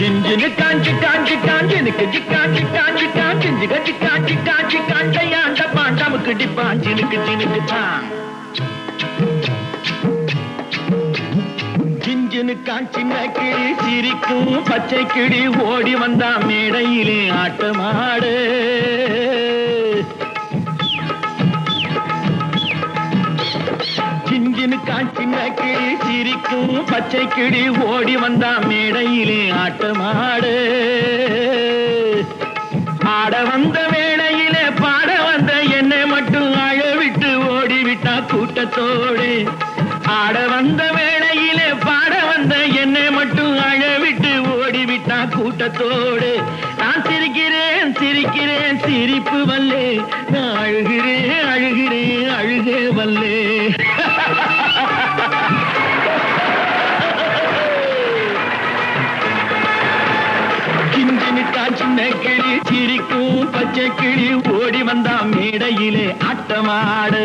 சிஞ்சினு காஞ்சி காஞ்சி காஞ்சி எனக்கு ஜிக்காஞ்சி காஞ்சி காஞ்சி ஜிக ஜிக்காஞ்சி காஞ்சி காஞ்சையாண்ட பாண்டாமுக்கு டிப்பான் சினுக்கு சினுக்கு தான் சிஞ்சினு காஞ்சின கிளி சிரிக்கும் பச்சை கிளி ஓடி வந்தா மேடையிலே ஆட்டமாடு சிஞ்சினு காஞ்சின்ன கிளி சிரிக்கும் பச்சை கிளி ஓடி வந்தா மேடையிலே ஆட்டமாடு. ஆட வந்த வேளையிலே பாட வந்த என்னை மட்டும் அழ அழவிட்டு ஓடிவிட்டா கூட்டத்தோடு. ஆட வந்த வேளையிலே பாட வந்த என்னை மட்டும் அழ அழவிட்டு ஓடிவிட்டா கூட்டத்தோடு. நான் சிரிக்கிறேன் சிரிக்கிறேன் சிரிப்பு வல்லே. நான் அழுகிறேன் அழுகிறேன் அழுகே வல்லே. கிஞ்சினு கிளி சிரிக்கும் பச்சை கிளி ஓடி வந்தா மேடையிலே ஆட்டமாடு.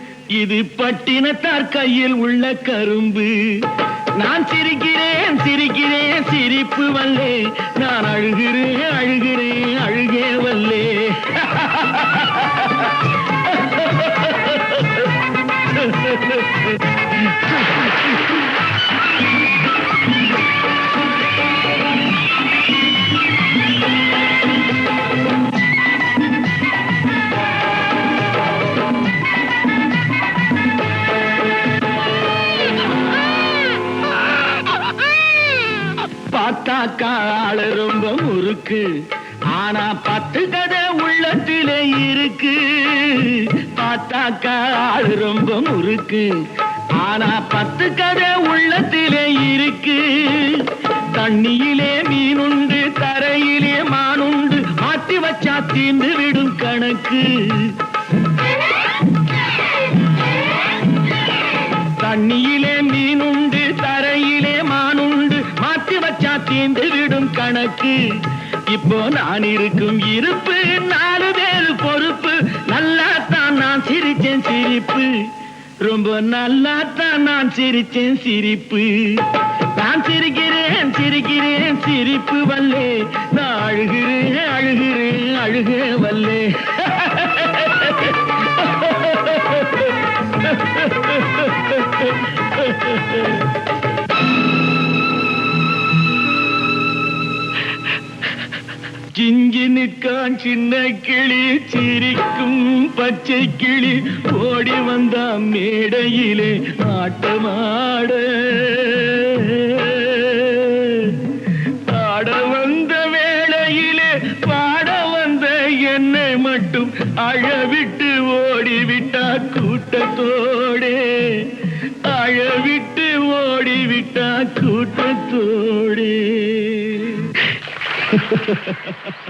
இது பட்டினத்தார் கையில் உள்ள கரும்பு. நான் சிரிக்கிறேன் சிரிக்கிறேன் சிரிப்பு வல்லே. நான் அழுகிறேன் அழுகிறேன். பார்த்தா ஆளு ரொம்ப முறுக்கு. ஆனா பத்து கதை உள்ளத்திலே இருக்கு. பார்த்தா ஆளு ரொம்ப முறுக்கு. ஆனா பத்து கதை உள்ளத்திலே இருக்கு. தண்ணியிலே மீனுண்டு தரையிலே மானுண்டு மாட்டி வச்சா தீர்ந்து விடும் கணக்கு. தண்ணியிலே மீனுண்டு தீர்ந்துவிடும் கணக்கு. இப்போ நான் இருக்கும் இருப்பு நாலு பேரு பொறுப்பு. நல்லா தான் நான் சிரிச்சேன் சிரிப்பு. ரொம்ப நல்லா தான் நான் சிரிச்சேன் சிரிப்பு. நான் சிரிக்கிறேன் சிரிக்கிறேன் சிரிப்பு வல்லே. நான் அழுகிறேன் அழுகிறேன் அழுக வல்லே. நிற்கான் சின்ன கிளி சிரிக்கும் பச்சை கிளி. ஓடி வந்தான் மேடையிலே ஆட்டமாட ஆட வந்த வேளையிலே பாட வந்த என்னை மட்டும் அழவிட்டு ஓடிவிட்டா கூட்டத்தோடே. அழவிட்டு ஓடிவிட்டா கூட்டத்தோடே. Ha ha ha ha.